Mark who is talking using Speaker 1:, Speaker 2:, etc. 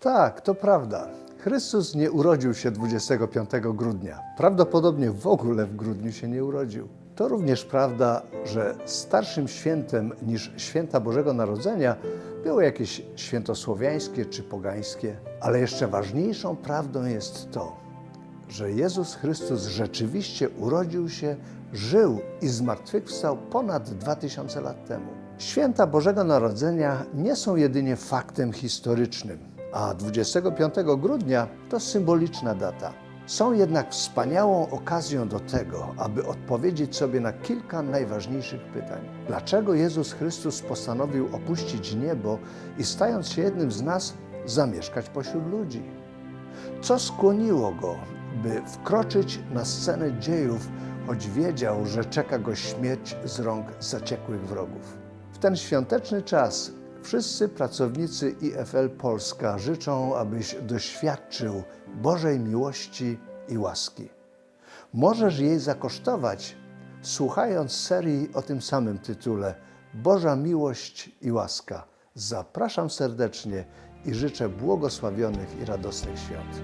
Speaker 1: Tak, to prawda. Chrystus nie urodził się 25 grudnia. Prawdopodobnie w ogóle w grudniu się nie urodził. To również prawda, że starszym świętem niż święta Bożego Narodzenia było jakieś święto słowiańskie czy pogańskie. Ale jeszcze ważniejszą prawdą jest to, że Jezus Chrystus rzeczywiście urodził się, żył i zmartwychwstał ponad 2000 lat temu. Święta Bożego Narodzenia nie są jedynie faktem historycznym, a 25 grudnia to symboliczna data. Są jednak wspaniałą okazją do tego, aby odpowiedzieć sobie na kilka najważniejszych pytań. Dlaczego Jezus Chrystus postanowił opuścić niebo i stając się jednym z nas, zamieszkać pośród ludzi? Co skłoniło go, by wkroczyć na scenę dziejów, choć wiedział, że czeka go śmierć z rąk zaciekłych wrogów? W ten świąteczny czas wszyscy pracownicy IFL Polska życzą, abyś doświadczył Bożej miłości i łaski. Możesz jej zakosztować, słuchając serii o tym samym tytule Boża miłość i łaska. Zapraszam serdecznie i życzę błogosławionych i radosnych świąt.